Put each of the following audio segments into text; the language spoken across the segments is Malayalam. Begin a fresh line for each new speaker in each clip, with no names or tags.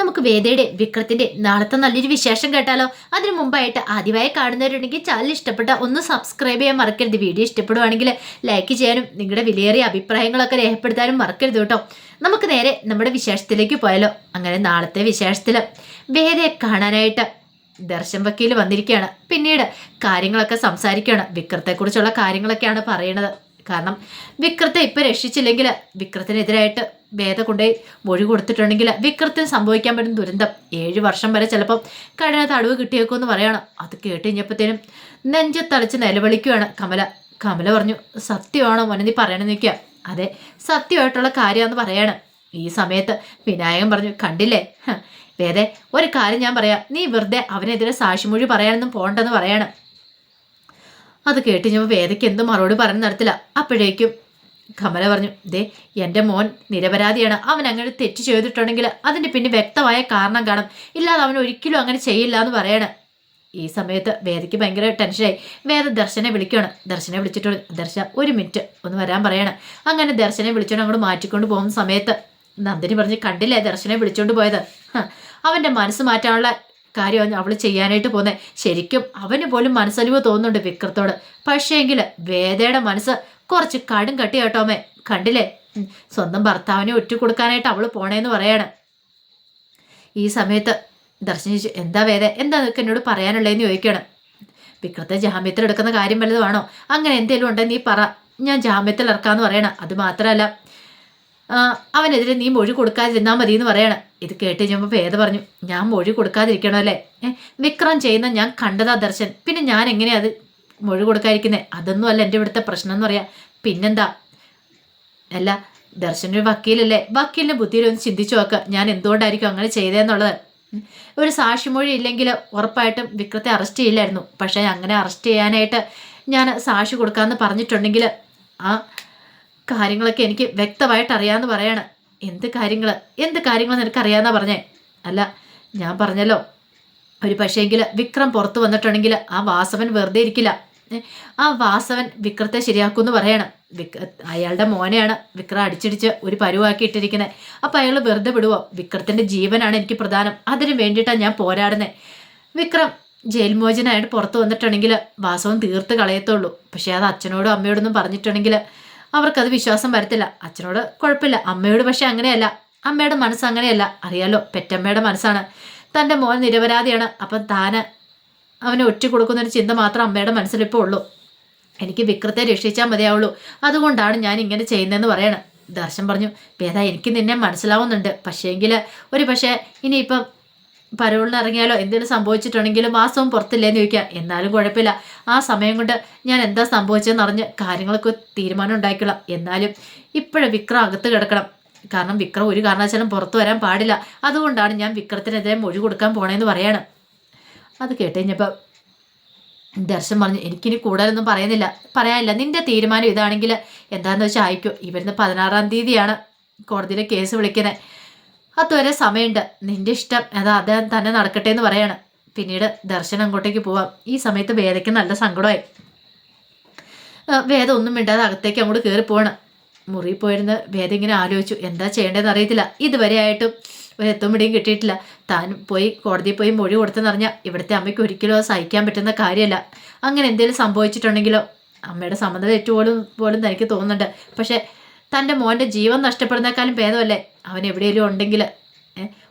നമുക്ക് വേദയുടെ വിക്രത്തിന്റെ നാളത്തെ നല്ലൊരു വിശേഷം കേട്ടാലോ? അതിനു മുമ്പായിട്ട് ആദ്യമായി കാണുന്നവരുണ്ടെങ്കിൽ ചാനൽ ഇഷ്ടപ്പെട്ട ഒന്ന് സബ്സ്ക്രൈബ് ചെയ്യാൻ മറക്കരുത്. വീഡിയോ ഇഷ്ടപ്പെടുവാണെങ്കിൽ ലൈക്ക് ചെയ്യാനും നിങ്ങളുടെ വിലയേറിയ അഭിപ്രായങ്ങളൊക്കെ രേഖപ്പെടുത്താനും മറക്കരുത് കേട്ടോ. നമുക്ക് നേരെ നമ്മുടെ വിശേഷത്തിലേക്ക് പോയാലോ? അങ്ങനെ നാളത്തെ വിശേഷത്തിൽ വേദയെ കാണാനായിട്ട് ദർശൻ വക്കീൽ വന്നിരിക്കുകയാണ്. പിന്നീട് കാര്യങ്ങളൊക്കെ സംസാരിക്കുകയാണ്. വിക്രത്തെക്കുറിച്ചുള്ള കാര്യങ്ങളൊക്കെയാണ് പറയണത് കാരണം വിക്രത്തെ ഇപ്പം രക്ഷിച്ചില്ലെങ്കിൽ വിക്രത്തിനെതിരായിട്ട് വേദ കൊണ്ടുപോയി മൊഴി കൊടുത്തിട്ടുണ്ടെങ്കിൽ വിക്രത്തിന് സംഭവിക്കാൻ പറ്റുന്ന ദുരന്തം. ഏഴ് വർഷം വരെ ചിലപ്പം കഠിന തടവ് കിട്ടിയേക്കുമെന്ന് പറയണം. അത് കേട്ട് കഴിഞ്ഞപ്പോഴത്തേനും നെഞ്ചത്തളിച്ച് നിലവിളിക്കുകയാണ് കമല. കമല പറഞ്ഞു സത്യമാണോ മോനെ നീ പറയണമെന്ന് നിൽക്കുക അതെ സത്യമായിട്ടുള്ള കാര്യമാണെന്ന് പറയാണ്. ഈ സമയത്ത് വിനായകൻ പറഞ്ഞു കണ്ടില്ലേ? വേദേ ഒരു കാര്യം ഞാൻ പറയാം. നീ വെറുതെ അവനെതിരെ സാക്ഷിമൊഴി പറയാനൊന്നും പോകണ്ടെന്ന് പറയാണ്. അത് കേട്ട് വേദയ്ക്ക് എന്തും മറുപടി പറഞ്ഞു നടത്തില്ല. അപ്പോഴേക്കും കമല പറഞ്ഞു ദേ എന്റെ മോൻ നിരപരാധിയാണ്. അവൻ അങ്ങനെ തെറ്റ് ചെയ്തിട്ടുണ്ടെങ്കിൽ അതിന്റെ പിന്നെ വ്യക്തമായ കാരണം കാണും. ഇല്ലാതെ അവൻ ഒരിക്കലും അങ്ങനെ ചെയ്യില്ല എന്ന് പറയണം. ഈ സമയത്ത് വേദയ്ക്ക് ഭയങ്കര ടെൻഷനായി. വേദ ദർശനെ വിളിക്കുകയാണ്. ദർശനെ വിളിച്ചിട്ട് ദർശ ഒരു മിനിറ്റ് ഒന്ന് വരാൻ പറയണം. അങ്ങനെ ദർശനെ വിളിച്ചോണ്ട് അങ്ങോട്ട് മാറ്റിക്കൊണ്ട് പോകുന്ന സമയത്ത് നന്ദിനി പറഞ്ഞ് കണ്ടില്ലേ ദർശനെ വിളിച്ചോണ്ട് പോയത്? അവന്റെ മനസ്സ് മാറ്റാനുള്ള കാര്യമാണ് അവൾ ചെയ്യാനായിട്ട് പോകുന്നത് ശരിക്കും അവന് പോലും മനസ്സലിവ് തോന്നുന്നുണ്ട് വിക്രത്തോട് പക്ഷേ പക്ഷേങ്കിൽ വേദയുടെ മനസ്സ് കുറച്ച് കാടും കട്ടി കേട്ടോമേ കണ്ടില്ലേ? സ്വന്തം ഭർത്താവിനെ കൊടുക്കാനായിട്ട് അവൾ പോണേന്ന് പറയാണ്. ഈ സമയത്ത് ദർശന ചോദിച്ചു എന്താ വേദ? എന്താ നിനക്ക് എന്നോട് പറയാനുള്ളതെന്ന് ചോദിക്കണം. വിക്രത്തെ ജാമ്യത്തിൽ എടുക്കുന്ന കാര്യം വല്ലതുമാണോ അങ്ങനെ എന്തെങ്കിലും ഉണ്ടെങ്കിൽ നീ പറ. ഞാൻ ജാമ്യത്തിൽ ഇറക്കാന്ന് പറയണം. അത് മാത്രമല്ല അവനെതിരെ നീ മൊഴി കൊടുക്കാതിരുന്നാൽ മതി എന്ന് പറയണം. ഇത് കേട്ട് കഴിഞ്ഞപ്പോൾ വേദ പറഞ്ഞു ഞാൻ മൊഴി കൊടുക്കാതിരിക്കണമല്ലേ? വിക്രം ചെയ്യുന്ന ഞാൻ കണ്ടതാ ദർശൻ. പിന്നെ ഞാൻ എങ്ങനെയാ അത് മൊഴി കൊടുക്കാതിരിക്കുന്നത് അതൊന്നും അല്ല എന്റെ ഇവിടുത്തെ പ്രശ്നം എന്ന് പറയാം. പിന്നെന്താ? അല്ല ദർശൻ ഒരു വക്കീലല്ലേ ബുദ്ധിയിൽ ഒന്ന് ചിന്തിച്ചു നോക്കുക ഞാൻ എന്തുകൊണ്ടായിരിക്കും അങ്ങനെ ചെയ്തതെന്നുള്ളത് ഒരു സാക്ഷിമൊഴി ഇല്ലെങ്കിൽ ഉറപ്പായിട്ടും വിക്രത്തെ അറസ്റ്റ് ചെയ്യില്ലായിരുന്നു. പക്ഷേ അങ്ങനെ അറസ്റ്റ് ചെയ്യാനായിട്ട് ഞാൻ സാക്ഷി കൊടുക്കാമെന്ന് പറഞ്ഞിട്ടുണ്ടെങ്കിൽ ആ കാര്യങ്ങളൊക്കെ എനിക്ക് വ്യക്തമായിട്ട് അറിയാമെന്ന് പറയാണ്. എന്ത് കാര്യങ്ങൾ? എന്ത് കാര്യങ്ങൾ നിനക്ക് അറിയാമെന്നാ പറഞ്ഞേ? അല്ല ഞാൻ പറഞ്ഞല്ലോ. ഒരു പക്ഷേങ്കിൽ വിക്രം പുറത്ത് വന്നിട്ടുണ്ടെങ്കിൽ ആ വാസവൻ വെറുതെ ഇരിക്കില്ല. ആ വാസവൻ വിക്രത്തെ ശരിയാക്കുമെന്ന് പറയണം. വിക്ര അയാളുടെ മോനെയാണ് വിക്രം അടിച്ചിടിച്ച് ഒരു പരുവാക്കി ഇട്ടിരിക്കുന്നത് അപ്പം അയാൾ വെറുതെ വിടുവോ? വിക്രത്തിന്റെ ജീവനാണ് എനിക്ക് പ്രധാനം. അതിന് വേണ്ടിയിട്ടാണ് ഞാൻ പോരാടുന്നത് വിക്രം ജയിൽ മോചനായിട്ട് പുറത്ത് വന്നിട്ടുണ്ടെങ്കിൽ വാസവൻ തീർത്ത് കളയത്തുള്ളൂ. പക്ഷേ അത് അച്ഛനോടും അമ്മയോടൊന്നും പറഞ്ഞിട്ടുണ്ടെങ്കിൽ അവർക്കത് വിശ്വാസം വരത്തില്ല. അച്ഛനോട് കുഴപ്പമില്ല. അമ്മയോട് പക്ഷേ അങ്ങനെയല്ല. അമ്മയുടെ മനസ്സ് അങ്ങനെയല്ല. അറിയാലോ പെറ്റമ്മയുടെ മനസ്സാണ്. തന്റെ മോൻ നിരപരാധിയാണ്. അപ്പം താന് അവനെ ഒറ്റ കൊടുക്കുന്നൊരു ചിന്ത മാത്രം അമ്മയുടെ മനസ്സിലിപ്പോൾ ഉള്ളൂ. എനിക്ക് വിക്രത്തെ രക്ഷിച്ചാൽ മതിയാവുള്ളൂ. അതുകൊണ്ടാണ് ഞാൻ ഇങ്ങനെ ചെയ്യുന്നതെന്ന് പറയണം. ദർശൻ പറഞ്ഞു പേദ എനിക്ക് നിന്നെ മനസ്സിലാവുന്നുണ്ട്. പക്ഷേങ്കിൽ ഒരു പക്ഷേ ഇനിയിപ്പം പരോളിന് ഇറങ്ങിയാലോ? എന്തെങ്കിലും സംഭവിച്ചിട്ടുണ്ടെങ്കിലും മാസവും പുറത്തില്ലേന്ന് ചോദിക്കാം. എന്നാലും കുഴപ്പമില്ല. ആ സമയം കൊണ്ട് ഞാൻ എന്താ സംഭവിച്ചതെന്ന് അറിഞ്ഞ് കാര്യങ്ങളൊക്കെ തീരുമാനം ഉണ്ടാക്കിക്കൊള്ളാം എന്നാലും ഇപ്പോഴും വിക്രം അകത്ത് കിടക്കണം. കാരണം വിക്രം ഒരു കാരണവശാലും പുറത്തു വരാൻ പാടില്ല. അതുകൊണ്ടാണ് ഞാൻ വിക്രത്തിനെതിരെ മൊഴി കൊടുക്കാൻ പോണേന്ന് പറയാണ്. അത് കേട്ട് ദർശൻ പറഞ്ഞു എനിക്കിനി കൂടുതലൊന്നും പറയുന്നില്ല പറയാനില്ല. നിന്റെ തീരുമാനം ഇതാണെങ്കിൽ എന്താണെന്ന് വെച്ചാൽ അയക്കും ഈ വരുന്ന പതിനാറാം തീയതിയാണ് കോടതിയിലെ കേസ് വിളിക്കുന്നത്. അതുവരെ സമയമുണ്ട്. നിന്റെ ഇഷ്ടം അത് അത് തന്നെ നടക്കട്ടെ എന്ന് പറയാണ്. പിന്നീട് ദർശനം അങ്ങോട്ടേക്ക് പോവാം. ഈ സമയത്ത് വേദയ്ക്ക് നല്ല സങ്കടമായി. വേദ ഒന്നും മിണ്ടാതെ അകത്തേക്ക് അങ്ങോട്ട് കയറി പോവാണ്. മുറി പോയിരുന്ന് വേദ ഇങ്ങനെ ആലോചിച്ചു. എന്താ ചെയ്യേണ്ടതെന്ന് അറിയത്തില്ല. ഇതുവരെ ആയിട്ടും ഒരു എത്തും പിടിയും കിട്ടിയിട്ടില്ല. താൻ പോയി കോടതിയിൽ പോയി മൊഴി കൊടുത്തെന്നറിഞ്ഞാൽ ഇവിടുത്തെ അമ്മയ്ക്ക് ഒരിക്കലും സഹിക്കാൻ പറ്റുന്ന കാര്യമല്ല. അങ്ങനെ എന്തെങ്കിലും സംഭവിച്ചിട്ടുണ്ടെങ്കിലോ? അമ്മയുടെ സമ്മതം തെറ്റുപോലും പോലും തനിക്ക് തോന്നുന്നുണ്ട്. പക്ഷേ തന്റെ മോന്റെ ജീവൻ നഷ്ടപ്പെടുന്നേക്കാളും ഭേദമല്ലേ? അവൻ എവിടെയെങ്കിലും ഉണ്ടെങ്കിൽ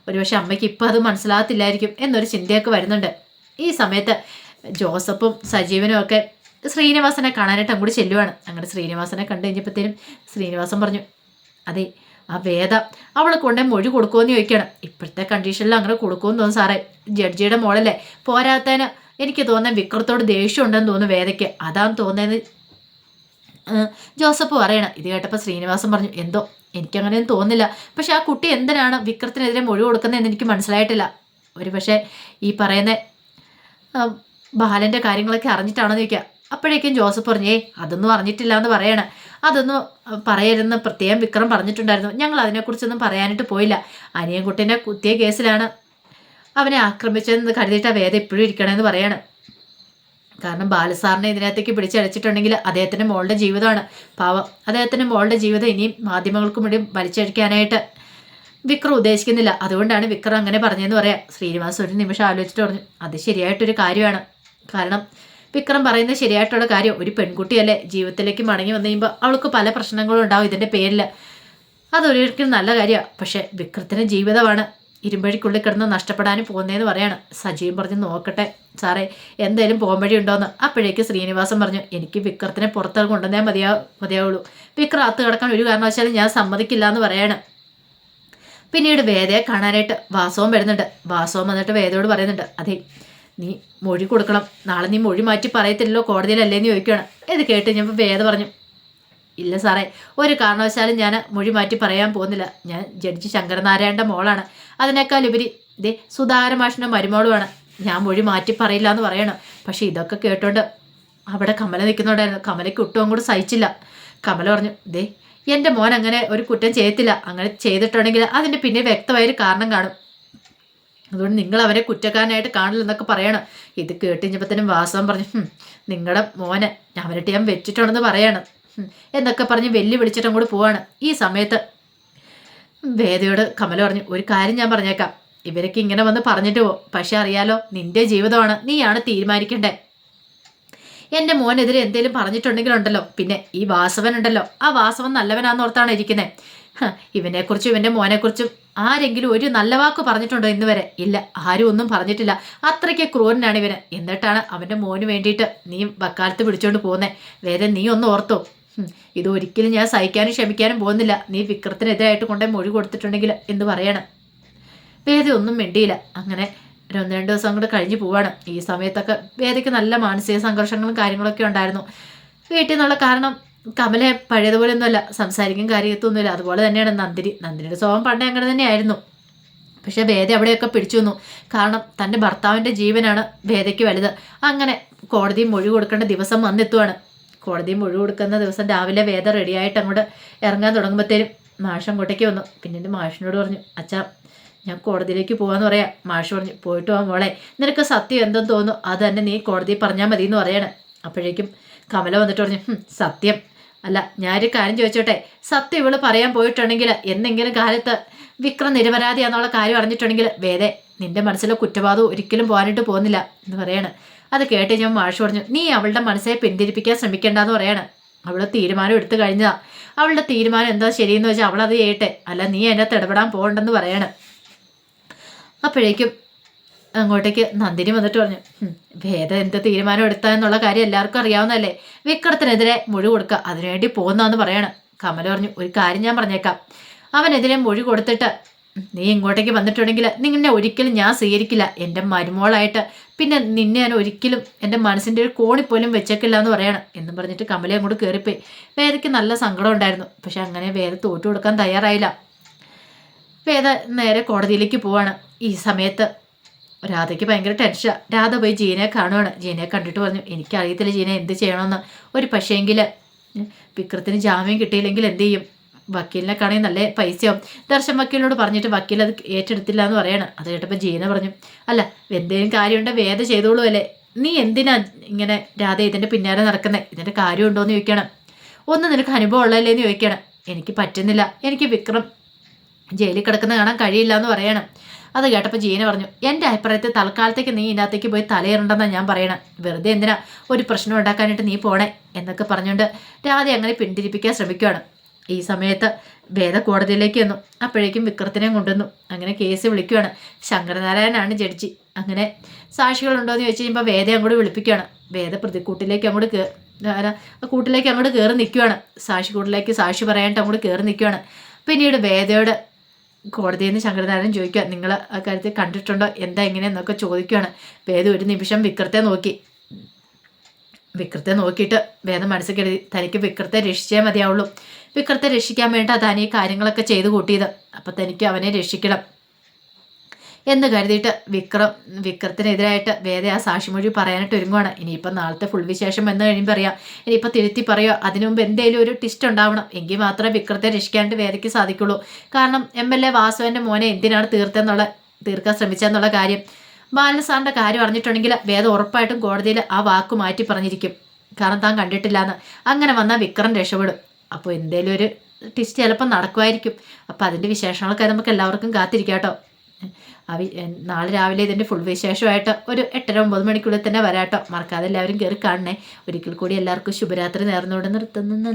ഒരുപക്ഷെ അമ്മയ്ക്ക് ഇപ്പം അത് മനസ്സിലാകത്തില്ലായിരിക്കും എന്നൊരു ചിന്തയൊക്കെ വരുന്നുണ്ട്. ഈ സമയത്ത് ജോസഫും സജീവനും ഒക്കെ ശ്രീനിവാസനെ കാണാനായിട്ട് അങ്ങോട്ട് ചെല്ലുവാണ്. അങ്ങനെ ശ്രീനിവാസനെ കണ്ടു കഴിഞ്ഞപ്പോഴത്തേനും ശ്രീനിവാസൻ പറഞ്ഞു അതെ ആ വേദ. അവൾ കൊണ്ടേ മൊഴി കൊടുക്കുമെന്ന് ചോദിക്കണം. ഇപ്പോഴത്തെ കണ്ടീഷനിൽ അങ്ങനെ കൊടുക്കുമെന്ന് തോന്നുന്നു സാറേ. ജഡ്ജിയുടെ മോളല്ലേ. പോരാത്തതിന് എനിക്ക് തോന്നുന്നത് വിക്രത്തോട് ദേഷ്യം ഉണ്ടെന്ന് തോന്നുന്നു വേദയ്ക്ക്. അതാന്ന് തോന്നുന്നത് ജോസഫ് പറയണം. ഇത് കേട്ടപ്പോൾ ശ്രീനിവാസൻ പറഞ്ഞു എന്തോ? എനിക്കങ്ങനെയൊന്നും തോന്നില്ല പക്ഷെ ആ കുട്ടി എന്തിനാണ് വിക്രത്തിനെതിരെ മൊഴി കൊടുക്കുന്നതെന്ന് എനിക്ക് മനസ്സിലായിട്ടില്ല. ഒരു പക്ഷേ ഈ പറയുന്ന ബാലന്റെ കാര്യങ്ങളൊക്കെ അറിഞ്ഞിട്ടാണെന്ന് ചോദിക്കുക അപ്പോഴേക്കും ജോസഫ് പറഞ്ഞേ അതൊന്നും അറിഞ്ഞിട്ടില്ല എന്ന് പറയണം. അതൊന്നും പറയരുതെന്ന് പ്രത്യേകം വിക്രം പറഞ്ഞിട്ടുണ്ടായിരുന്നു. ഞങ്ങൾ അതിനെക്കുറിച്ചൊന്നും പറയാനായിട്ട് പോയില്ല. അനിയൻകുട്ടീനെ കുത്തിയ കേസിലാണ് അവനെ ആക്രമിച്ചതെന്ന് കരുതിയിട്ട് വേദ ഇപ്പോഴും ഇരിക്കണമെന്ന് പറയാണ്. കാരണം ബാലസാറിനെ ഇതിനകത്തേക്ക് പിടിച്ചടച്ചിട്ടുണ്ടെങ്കിൽ അദ്ദേഹത്തിന്റെ മോളുടെ ജീവിതമാണ്. പാവം അദ്ദേഹത്തിന്റെ മോളുടെ ജീവിതം ഇനിയും മാധ്യമങ്ങൾക്ക് വേണ്ടി വലിച്ചഴിക്കാനായിട്ട് വിക്രം ഉദ്ദേശിക്കുന്നില്ല. അതുകൊണ്ടാണ് വിക്രം അങ്ങനെ പറഞ്ഞതെന്ന് പറയാം. ശ്രീനിവാസ് ഒരു നിമിഷം ആലോചിച്ചിട്ട് പറഞ്ഞു അത് ശരിയായിട്ടൊരു കാര്യമാണ്. കാരണം വിക്രം പറയുന്നത് ശരിയായിട്ടുള്ള കാര്യം. ഒരു പെൺകുട്ടിയല്ലേ ജീവിതത്തിലേക്ക് മടങ്ങി വന്നു കഴിയുമ്പോൾ അവൾക്ക് പല പ്രശ്നങ്ങളും ഉണ്ടാവും ഇതിന്റെ പേരിൽ അതൊരിക്കലും നല്ല കാര്യമാണ് പക്ഷേ വിക്രത്തിന് ജീവിതമാണ് ഇരുമ്പഴിക്കുള്ളിൽ കിടന്ന് നഷ്ടപ്പെടാനും പോകുന്നതെന്ന് പറയാണ്. സജീവൻ പറഞ്ഞ് നോക്കട്ടെ സാറേ എന്തായാലും വഴി ഉണ്ടോയെന്ന് അപ്പോഴേക്ക് ശ്രീനിവാസൻ പറഞ്ഞു എനിക്ക് വിക്രത്തിനെ പുറത്ത് കൊണ്ടുവന്നേ മതിയാ മതിയാവുള്ളൂ. വിക്രം അത്ത് കിടക്കാൻ ഒരു കാരണവശാലും ഞാൻ സമ്മതിക്കില്ല എന്ന് പറയാണ്. പിന്നീട് വേദയെ കാണാനായിട്ട് വാസവും വരുന്നുണ്ട്. വാസവും വന്നിട്ട് വേദയോട് പറയുന്നുണ്ട് അതെ നീ മൊഴി കൊടുക്കണം. നാളെ നീ മൊഴി മാറ്റി പറയത്തില്ലല്ലോ കോടതിയിലല്ലേന്ന് ചോദിക്കുകയാണ്. ഇത് കേട്ട് ഞാൻ വേദ പറഞ്ഞു. ഇല്ല സാറേ ഒരു കാരണവശാലും ഞാൻ മൊഴി മാറ്റി പറയാൻ പോകുന്നില്ല. ഞാൻ ജഡ്ജി ശങ്കരനാരായണന്റെ മോളാണ്. അതിനേക്കാൾ ഉപരി ഇതേ സുധാരമാഷിന്റെ മരുമോളുമാണ് ഞാൻ മൊഴി മാറ്റി പറയില്ല എന്ന് പറയണം. പക്ഷേ ഇതൊക്കെ കേട്ടോണ്ട് അവിടെ കമല നിൽക്കുന്നുണ്ടായിരുന്നു. കമലയ്ക്ക് ഒട്ടും അങ്ങോട്ട് സഹിച്ചില്ല. കമല പറഞ്ഞു ദേ എന്റെ മോൻ അങ്ങനെ ഒരു കുറ്റം ചെയ്യത്തില്ല. അങ്ങനെ ചെയ്തിട്ടുണ്ടെങ്കിൽ അതിന്റെ പിന്നെ വ്യക്തമായൊരു കാരണം കാണും. അതുകൊണ്ട് നിങ്ങൾ അവരെ കുറ്റക്കാരനായിട്ട് കാണില്ലെന്നൊക്കെ പറയണം. ഇത് കേട്ടിഞ്ഞപ്പത്തനും വാസവൻ പറഞ്ഞു നിങ്ങളുടെ മോനെ അവരുടെ ഞാൻ വെച്ചിട്ടുണ്ടെന്ന് പറയണം. എന്നൊക്കെ പറഞ്ഞ് വെല്ലു വിളിച്ചിട്ട് അങ്ങോട്ട് പോവാണ്. ഈ സമയത്ത് വേദയോട് കമല പറഞ്ഞു ഒരു കാര്യം ഞാൻ പറഞ്ഞേക്കാം. ഇവരൊക്കെ ഇങ്ങനെ വന്ന് പറഞ്ഞിട്ട് പോകും പക്ഷെ അറിയാലോ നിന്റെ ജീവിതമാണ്. നീയാണ് തീരുമാനിക്കേണ്ടേ? എന്റെ മോനെതിരെ എന്തെങ്കിലും പറഞ്ഞിട്ടുണ്ടെങ്കിലുണ്ടല്ലോ. പിന്നെ ഈ വാസവൻ ഉണ്ടല്ലോ ആ വാസവൻ നല്ലവനാന്നോർത്താണ് ഇരിക്കുന്നത് ഇവനെക്കുറിച്ചും ഇവന്റെ മോനെക്കുറിച്ചും ആരെങ്കിലും ഒരു നല്ല വാക്ക് പറഞ്ഞിട്ടുണ്ടോ ഇന്ന് വരെ? ഇല്ല ആരും ഒന്നും പറഞ്ഞിട്ടില്ല. അത്രയ്ക്ക് ക്രൂരനാണ് ഇവന്. എന്നിട്ടാണ് അവന്റെ മോന് വേണ്ടിയിട്ട് നീ വക്കാലത്ത് പിടിച്ചോണ്ട് പോകുന്നേ വേറെ നീ ഒന്ന് ഓർത്തോ. ഇത് ഒരിക്കലും ഞാൻ സഹിക്കാനും ക്ഷമിക്കാനും പോകുന്നില്ല. നീ വിക്രത്തിനെതിരായിട്ട് കൊണ്ടേ മൊഴി കൊടുത്തിട്ടുണ്ടെങ്കിൽ എന്ന് പറയണം? വേദ ഒന്നും മിണ്ടിയില്ല. അങ്ങനെ ഒന്ന് രണ്ട് ദിവസം കൂടെ കഴിഞ്ഞ് പോവാണ്. ഈ സമയത്തൊക്കെ വേദയ്ക്ക് നല്ല മാനസിക സംഘർഷങ്ങളും കാര്യങ്ങളൊക്കെ ഉണ്ടായിരുന്നു. വീട്ടിൽ നിന്നുള്ള കാരണം കമലെ പഴയതുപോലെ ഒന്നുമല്ല സംസാരിക്കും കാര്യത്തൊന്നുമില്ല. അതുപോലെ തന്നെയാണ് നന്ദിനി. നന്ദിനിയുടെ സ്വഭാവം പണ്ടേ അങ്ങനെ തന്നെയായിരുന്നു. പക്ഷേ വേദ അവിടെയൊക്കെ പിടിച്ചു വന്നു കാരണം തന്റെ ഭർത്താവിന്റെ ജീവനാണ് വേദയ്ക്ക് വലുത്. അങ്ങനെ കോടതിയും മൊഴി കൊടുക്കേണ്ട ദിവസം വന്നെത്തുവാണ്. കോടതിയും മൊഴി കൊടുക്കുന്ന ദിവസം രാവിലെ വേദ റെഡിയായിട്ട് അങ്ങോട്ട് ഇറങ്ങാൻ തുടങ്ങുമ്പോഴത്തേനും മാഷ് അങ്ങോട്ടേക്ക് വന്നു. പിന്നീട് മാഷിനോട് പറഞ്ഞു അച്ഛാ ഞാൻ കോടതിയിലേക്ക് പോകാമെന്ന് പറയാം. മാഷ് പറഞ്ഞു പോയിട്ട് പോകാൻ മോളെ. നിനക്ക് സത്യം എന്തെന്ന് തോന്നുന്നു? അത് തന്നെ നീ കോടതിയിൽ പറഞ്ഞാൽ മതി എന്ന് പറയാണ്. അപ്പോഴേക്കും കമല വന്നിട്ട് പറഞ്ഞു സത്യം. അല്ല ഞാനൊരു കാര്യം ചോദിച്ചോട്ടെ? സത്യം ഇവൾ പറയാൻ പോയിട്ടുണ്ടെങ്കിൽ എന്തെങ്കിലും കാലത്ത് വിക്രം നിരപരാധിയാന്നുള്ള കാര്യം അറിഞ്ഞിട്ടുണ്ടെങ്കിൽ വേദേ നിന്റെ മനസ്സിലെ കുറ്റവാദം ഒരിക്കലും പോകാനായിട്ട് പോകുന്നില്ല എന്ന് പറയാണ്. അത് കേട്ട് ഞാൻ മാഷ് പറഞ്ഞു നീ അവളുടെ മനസ്സെ പിന്തിരിപ്പിക്കാൻ ശ്രമിക്കേണ്ടെന്ന് പറയാണ്. അവളെ തീരുമാനം എടുത്തു കഴിഞ്ഞതാ. അവളുടെ തീരുമാനം എന്താ ശരിയെന്ന് വെച്ചാൽ അവളത് ചെയ്യട്ടെ. അല്ല നീ അതിനകത്ത് ഇടപെടാൻ പോകണ്ടെന്ന് പറയാണ്. അപ്പോഴേക്കും അങ്ങോട്ടേക്ക് നന്ദിനി വന്നിട്ട് പറഞ്ഞു ഭേദം എന്ത് തീരുമാനം എടുത്താ എന്നുള്ള കാര്യം എല്ലാവർക്കും അറിയാവുന്നതല്ലേ? വിക്രത്തിനെതിരെ മൊഴി കൊടുക്കുക അതിനുവേണ്ടി പോകുന്നതെന്ന് പറയാണ്. കമല പറഞ്ഞു ഒരു കാര്യം ഞാൻ പറഞ്ഞേക്കാം. അവനെതിരെ മൊഴി കൊടുത്തിട്ട് നീ ഇങ്ങോട്ടേക്ക് വന്നിട്ടുണ്ടെങ്കിൽ നിന്നെ ഒരിക്കലും ഞാൻ സ്വീകരിക്കില്ല. എന്റെ മരുമോളായിട്ട് പിന്നെ നിന്നെ ഞാൻ ഒരിക്കലും എന്റെ മനസ്സിന്റെ ഒരു കോണി പോലും വെച്ചേക്കില്ല എന്ന് പറയണം. എന്നും പറഞ്ഞിട്ട് കമല അങ്ങോട്ട് കയറിപ്പോയി വേദയ്ക്ക് നല്ല സങ്കടം ഉണ്ടായിരുന്നു. പക്ഷെ അങ്ങനെ വേദ തോറ്റു കൊടുക്കാൻ തയ്യാറായില്ല. വേദ നേരെ കോടതിയിലേക്ക് പോവാണ്. ഈ സമയത്ത് രാധയ്ക്ക് ഭയങ്കര ടെൻഷൻ രാധ പോയി ജീനയെ കാണുവാണ്. ജീനയെ കണ്ടിട്ട് പറഞ്ഞു എനിക്കറിയത്തില്ല ജീന എന്ത് ചെയ്യണമെന്ന്. ഒരു പക്ഷേങ്കിൽ വിക്രത്തിന് ജാമ്യം കിട്ടിയില്ലെങ്കിൽ എന്ത് ചെയ്യും? വക്കീലിനെ കാണുകയും നല്ല പൈസയാവും. ദർശൻ വക്കീലിനോട് പറഞ്ഞിട്ട് വക്കീൽ അത് ഏറ്റെടുത്തില്ല എന്ന് പറയണം. അത് കേട്ടപ്പോൾ ജീന പറഞ്ഞു അല്ല എന്തെങ്കിലും കാര്യമുണ്ട് വേദ ചെയ്തോളൂ അല്ലേ? നീ എന്തിനാ ഇങ്ങനെ രാധ ഇതിന്റെ പിന്നാലെ നടക്കുന്നത് ഇതിന്റെ കാര്യമുണ്ടോ എന്ന് ചോദിക്കണം ഒന്ന് നിനക്ക് അനുഭവം ഉള്ളതല്ലേ എന്ന് ചോദിക്കണം എനിക്ക് പറ്റുന്നില്ല. എനിക്ക് വിക്രം ജയിലിൽ കിടക്കുന്ന കാണാൻ കഴിയില്ല എന്ന് പറയണം. അത് കേട്ടപ്പോൾ ജീന പറഞ്ഞു എന്റെ അഭിപ്രായത്തിൽ തൽക്കാലത്തേക്ക് നീ ഇതിനകത്തേക്ക് പോയി തലയിറണ്ടെന്നാണ് ഞാൻ പറയണം. വെറുതെ എന്തിനാ ഒരു പ്രശ്നം ഉണ്ടാക്കാനായിട്ട് നീ പോണേ? എന്നൊക്കെ പറഞ്ഞുകൊണ്ട് രാധ അങ്ങനെ പിന്തിരിപ്പിക്കാൻ ശ്രമിക്കുകയാണ് ഈ സമയത്ത് വേദ കോടതിയിലേക്ക് വന്നു. അപ്പോഴേക്കും വിക്രത്തിനെ കൊണ്ടുവന്നു. അങ്ങനെ കേസ് വിളിക്കുകയാണ് ശങ്കരനാരായണനാണ് ജഡ്ജി. അങ്ങനെ സാക്ഷികളുണ്ടോ എന്ന് ചോദിച്ചു കഴിയുമ്പോൾ വേദ അങ്ങോട്ട് വിളിപ്പിക്കുകയാണ് വേദ പ്രതിക്കൂട്ടിലേക്ക് അങ്ങോട്ട് കേ കൂട്ടിലേക്ക് അങ്ങോട്ട് കയറി നിൽക്കുകയാണ് സാക്ഷി കൂട്ടിലേക്ക് സാക്ഷി പറയാനായിട്ട് അങ്ങോട്ട് കയറി നിൽക്കുകയാണ് പിന്നീട് വേദയോട് കോടതിയിൽ നിന്ന് ശങ്കരനാരായണൻ ചോദിക്കുക നിങ്ങൾ ആ കാര്യത്തിൽ കണ്ടിട്ടുണ്ടോ? എന്താ എങ്ങനെയെന്നൊക്കെ ചോദിക്കുകയാണ് വേദ ഒരു നിമിഷം വിക്രത്തെ നോക്കി. വിക്രത്തെ നോക്കിയിട്ട് വേദം മനസ്സിൽ കരുതി തനിക്ക് വിക്രത്തെ രക്ഷിച്ചേ മതിയാവുള്ളൂ. വിക്രത്തെ രക്ഷിക്കാൻ വേണ്ടി താൻ ഈ കാര്യങ്ങളൊക്കെ ചെയ്തു കൂട്ടിയത്. അപ്പം തനിക്ക് അവനെ രക്ഷിക്കണം. എന്ന് കരുതിയിട്ട് വിക്രം വിക്രത്തിനെതിരായിട്ട് വേദ ആ സാക്ഷിമൊഴി പറയാനായിട്ട് ഒരുങ്ങുവാണ്. ഇനിയിപ്പം നാളത്തെ ഫുൾ വിശേഷം എന്ന് കഴിയുമ്പോൾ അറിയാം. ഇനിയിപ്പോൾ തിരുത്തി പറയുക അതിനു മുമ്പ് എന്തെങ്കിലും ഒരു ടിസ്റ്റ് ഉണ്ടാവണം. എങ്കിൽ മാത്രമേ വിക്രത്തെ രക്ഷിക്കാണ്ട് വേദയ്ക്ക് സാധിക്കുള്ളൂ. കാരണം എം എൽ എ വാസുവിന്റെ മോനെ എന്തിനാണ് തീർത്തെന്നുള്ള തീർക്കാൻ ശ്രമിച്ചതെന്നുള്ള കാര്യം ബാലസാറിന്റെ കാര്യം അറിഞ്ഞിട്ടുണ്ടെങ്കിൽ വേദ ഉറപ്പായിട്ടും കോടതിയിൽ ആ വാക്ക് മാറ്റി പറഞ്ഞിരിക്കും. കാരണം താൻ കണ്ടിട്ടില്ല എന്ന് അങ്ങനെ വന്നാൽ വിക്രം രക്ഷപ്പെടും. അപ്പോൾ എന്തേലും ഒരു ടിസ്റ്റ് ചിലപ്പോൾ നടക്കുമായിരിക്കും. അപ്പോൾ അതിന്റെ വിശേഷങ്ങളൊക്കെ നമുക്ക് എല്ലാവർക്കും കാത്തിരിക്കാം കേട്ടോ. അവി നാളെ രാവിലെ ഇതിന്റെ ഫുൾ വിശേഷമായിട്ട് ഒരു എട്ടര ഒമ്പത് മണിക്കുള്ളിൽ തന്നെ വരാട്ടോ മറക്കാതെ എല്ലാവരും കയറി കാണണേ. ഒരിക്കൽ കൂടി എല്ലാവർക്കും ശുഭരാത്രി നേർന്നുകൊണ്ട് നിർത്തുന്നു.